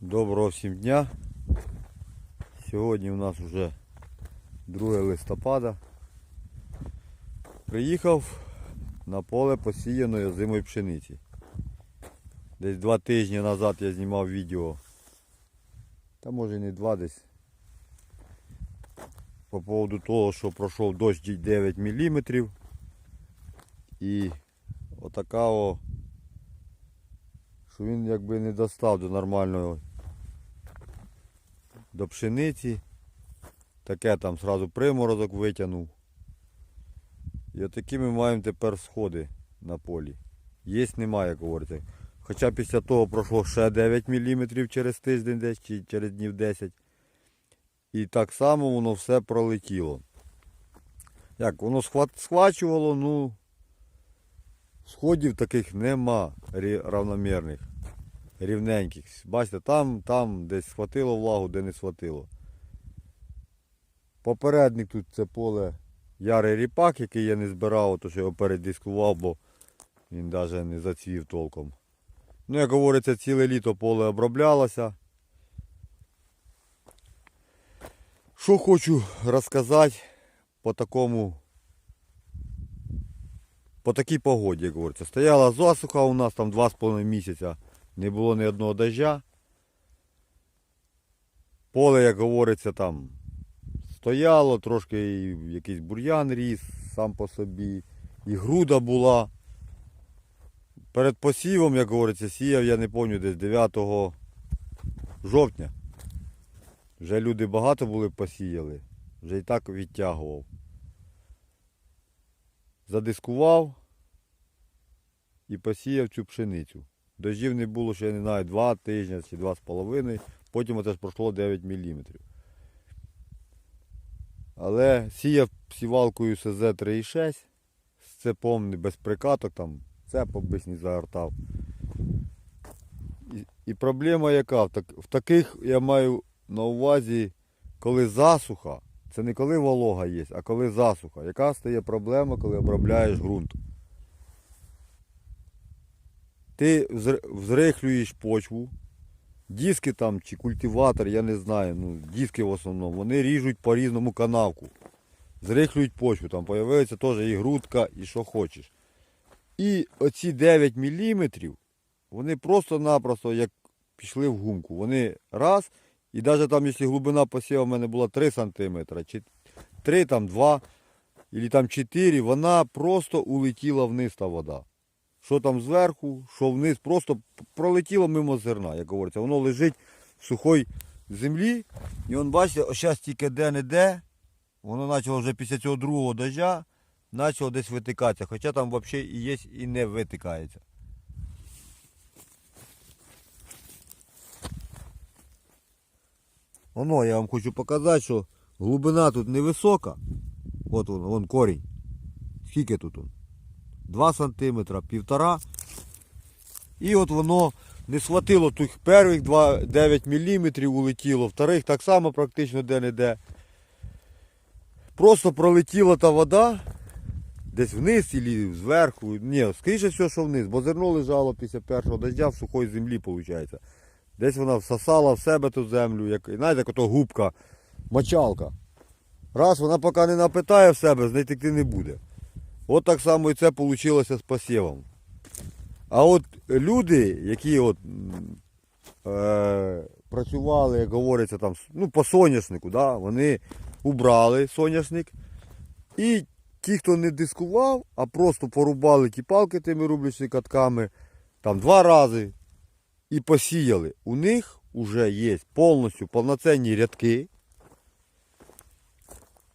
Доброго всім дня. Сьогодні у нас вже 2 листопада. Приїхав на поле посіяної озимої пшениці. Десь два тижні назад я знімав відео. Та може не два десь. По поводу того, що пройшов дощ 9 мм. І отака о, що він якби не достав до нормального до пшениці. Таке там сразу приморозок витягнув. І отакі ми маємо тепер сходи на полі. Єсть немає, як говориться. Хоча після того пройшло ще 9 мм через тиждень десь чи через днів 10. І так само воно все пролетіло. Як воно схвачувало, ну сходів таких нема рі- равномірних рівненьких. Бачите, там, там десь схватило влагу, де не схватило. Попередник тут це поле ярий ріпак, який я не збирав, то що його передискував, бо він навіть не зацвів толком. Ну, як говориться, ціле літо поле оброблялося. Що хочу розказати по такому, по такій погоді, як говориться. Стояла засуха у нас там 2,5 місяця. Не було ні одного дождя. Поле, як говориться, там стояло, трошки якийсь бур'ян ріс сам по собі, і груда була. Перед посівом, як говориться, сіяв, я не пам'ятаю, десь 9 жовтня. Вже люди багато були посіяли, вже і так відтягував. Задискував і посіяв цю пшеницю. Дождів не було ще, не знаю, 2 тижні чи 2,5. Потім оце ж пройшло 9 мм. Але сіяв сівалкою СЗ 3,6 з цепом без прикаток, там цеп обисні загортав. І, і проблема яка? В, так, в таких я маю на увазі, коли засуха, це не коли волога є, а коли засуха. Яка стає проблема, коли обробляєш ґрунт? Ти взрихлюєш почву, диски там чи культиватор, я не знаю, ну, диски в основному, вони ріжуть по різному канавку. Зрихлюють почву, там з'являється теж і грудка, і що хочеш. І оці 9 мм, вони просто-напросто як пішли в гумку. Вони раз, і навіть там, якщо глибина посіву в мене була 3 см, чи 3, там 2, або там 4, вона просто улетіла вниз та вода що там зверху, що вниз, просто пролетіло мимо зерна, як говориться. Воно лежить в сухій землі. І он бачите, ось зараз тільки де-не-де, воно почало вже після цього другого дождя, почало десь витикатися. Хоча там взагалі і є і не витикається. Воно, я вам хочу показати, що глибина тут невисока. От вон, вон корінь. Скільки тут? он? 2 сантиметра, півтора. І от воно не схватило тих перших 2, 9 мм улетіло, вторих так само практично де-не-де. Просто пролетіла та вода десь вниз або зверху. Ні, скоріше все, що вниз, бо зерно лежало після першого дождя в сухій землі, виходить. Десь вона всосала в себе ту землю, як, знаєте, як ото губка, мочалка. Раз вона поки не напитає в себе, знайти не буде. От так само і це вийшло з посівом. А от люди, які от, е, працювали, як говориться, там, ну, по соняшнику, да, вони убрали соняшник. І ті, хто не дискував, а просто порубали ті палки тими рублячими катками, там два рази і посіяли. У них вже є повністю повноцінні рядки.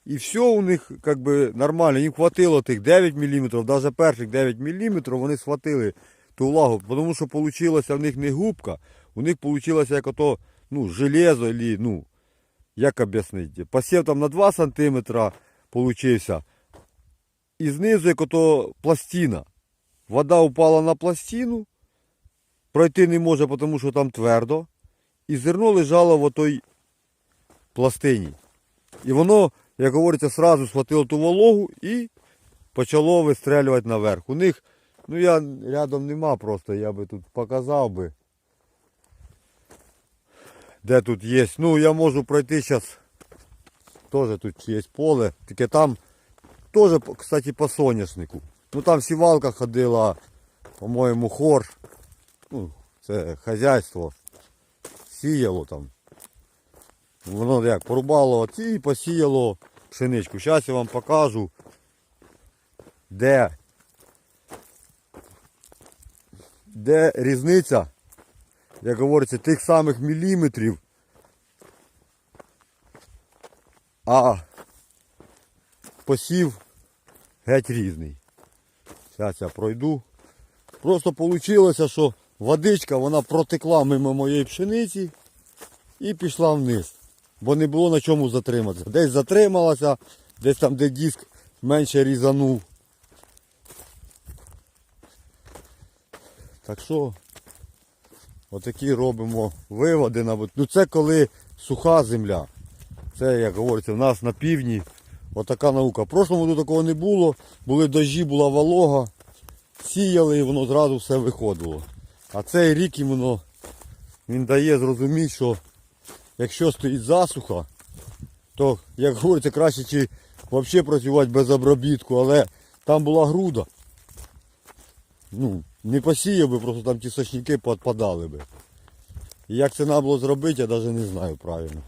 І все у них как би, нормально, їм хватило тих 9 мм, навіть перших 9 мм вони схватили ту влагу, тому що вийшло в них не губка, у них вийшло як ото, ну, железо, или, ну, як об'яснити, посів там на 2 см получився, і знизу як ото пластина. Вода упала на пластину, пройти не може, тому що там твердо, і зерно лежало в отой пластині. І воно як говориться, сразу схватило ту вологу і почало вистрелювати наверх. У них, ну я рядом нема просто, я би тут показав би. де тут є. Ну, я можу пройти зараз. Теж тут є поле. Тільки там теж, кстати, по соняшнику. Ну там сівалка ходила, по-моєму, хор. Ну, це хазяйство. Сіяло там. Воно як порубало і посіяло пшеничку. Зараз я вам покажу, де, де різниця, як говориться, тих самих міліметрів. А посів геть різний. Зараз я пройду. Просто вийшло, що водичка вона протекла мимо моєї пшениці і пішла вниз. Бо не було на чому затриматися. Десь затрималася, десь там, де диск менше різанув. Так що отакі робимо виводи. Ну це коли суха земля. Це, як говориться, в нас на півдні отака наука. В прошлому году такого не було. Були дощі, була волога, сіяли і воно зразу все виходило. А цей рік іменно він дає зрозуміти, що якщо стоїть засуха, то, як говориться, краще чи взагалі працювати без обробітку, але там була груда. Ну, не посіяв би, просто там ті сочники підпадали би. І як це треба було зробити, я навіть не знаю правильно.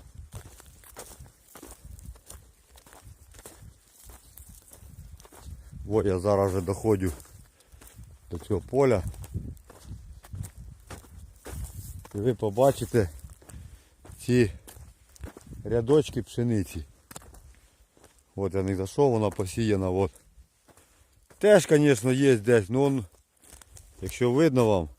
Ось я зараз вже доходжу до цього поля. І ви побачите ці рядочки пшениці. От я не зайшов, вона посіяна. От. Теж, звісно, є десь, ну якщо видно вам,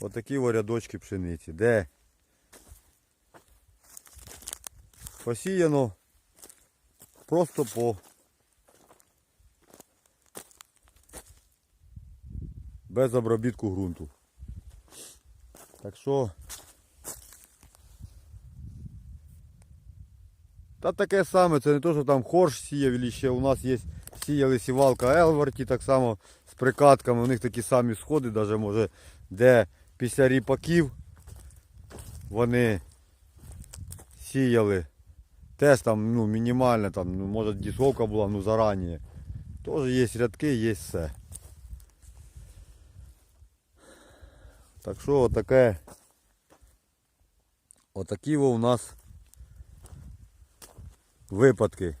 отакі от рядочки пшениці. Де посіяно просто по без обробітку ґрунту. Так що та таке саме, це не то, що там хорш сіяв, ще у нас є сіяли сівалка Елварті, так само з прикатками, у них такі самі сходи, навіть може, де після ріпаків вони сіяли. Теж там ну, мінімальна, там, ну, може дісовка була ну, зарані. Теж є рядки, є все. Так що отаке. Отакі у нас випадки.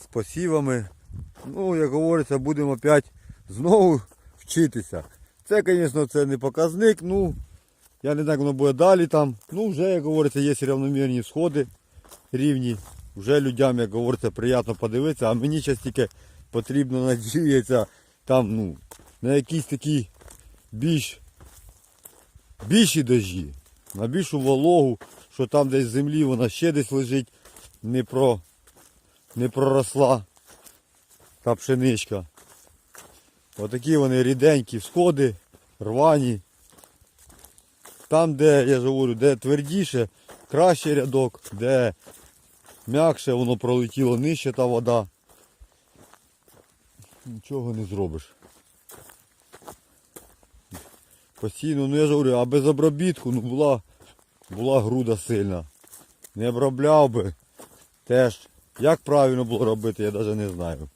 З посівами. Ну, як говориться, будемо опять знову вчитися. Це, звісно, це не показник, ну я не знаю, воно буде далі там. Ну, вже, як говориться, є рівномірні сходи рівні. Вже людям, як говориться, приємно подивитися, а мені зараз тільки потрібно надіятися там, ну, на якісь такі більш більші дожі, на більшу вологу, що там десь в землі вона ще десь лежить, не, про, не проросла та пшеничка. Отакі вони ріденькі всходи, рвані. Там, де, я ж говорю, де твердіше, краще рядок, де м'якше воно пролетіло нижче та вода. Нічого не зробиш. Постійно, ну я ж говорю, а без обробітку ну, була, була груда сильна. Не обробляв би теж. Як правильно було робити, я навіть не знаю.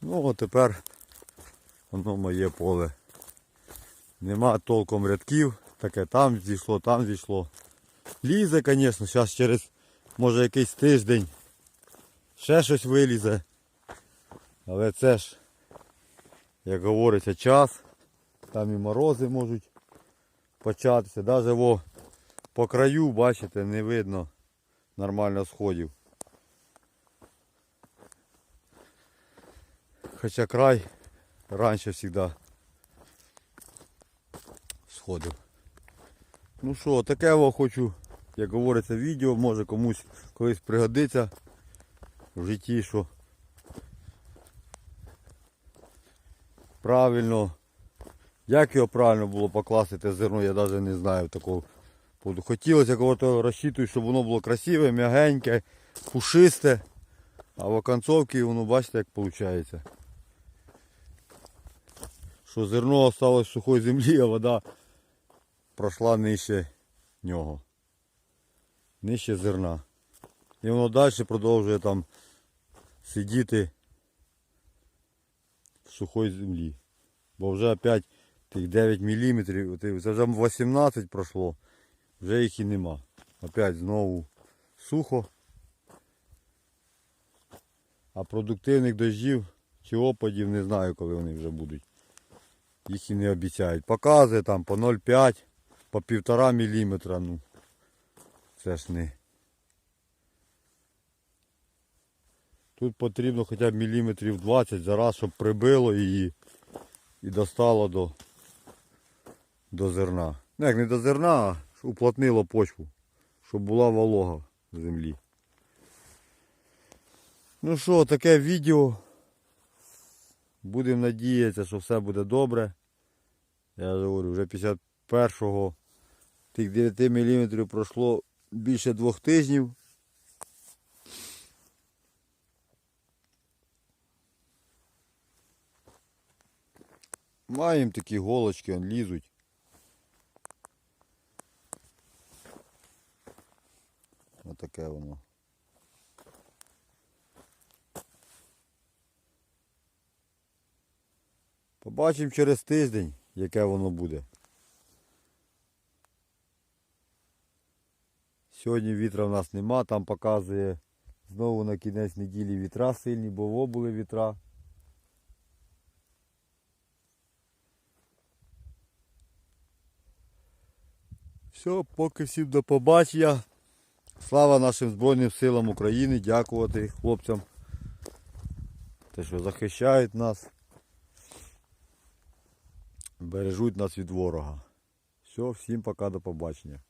Ну от тепер воно моє поле. Нема толком рядків, таке там зійшло, там зійшло. Лізе, звісно, зараз через може якийсь тиждень ще щось вилізе. Але це ж, як говориться, час. Там і морози можуть початися. Навіть во по краю, бачите, не видно нормально сходів. Хоча край раніше завжди сходив. Ну що, таке во хочу, як говориться, відео, може комусь колись пригодиться в житті, що правильно. Як його правильно було покласти те зерно, я навіть не знаю такого. Хотілося кого-то розчитувати, щоб воно було красиве, м'ягеньке, пушисте. А в оконцовці воно бачите, як виходить. Що зерно осталось в сухій землі, а вода пройшла нижче нього. Нижче зерна. І воно далі продовжує там сидіти в сухій землі. Бо вже опять тих 9 мм, це вже 18 пройшло, вже їх і нема. Опять знову сухо. А продуктивних дощів чи опадів не знаю, коли вони вже будуть. Їх і не обіцяють. Показує там по 0,5, по 1,5 мм. Ну, це ж не. Тут потрібно хоча б міліметрів 20 за раз, щоб прибило її і достало до, до зерна. Ну як не до зерна, а уплотнило почву, щоб була волога в землі. Ну що, таке відео. Будемо надіятися, що все буде добре. Я говорю, вже 51-го тих 9 мм пройшло більше двох тижнів. Маємо такі голочки, он лізуть. Отаке воно. Побачимо через тиждень, яке воно буде. Сьогодні вітра в нас нема, там показує знову на кінець неділі вітра сильні, бо були вітра. Все, поки всім до побачення. Слава нашим Збройним силам України, дякувати хлопцям. Те, що захищають нас. Бережуть нас від ворога. Все, всім пока, до побачення.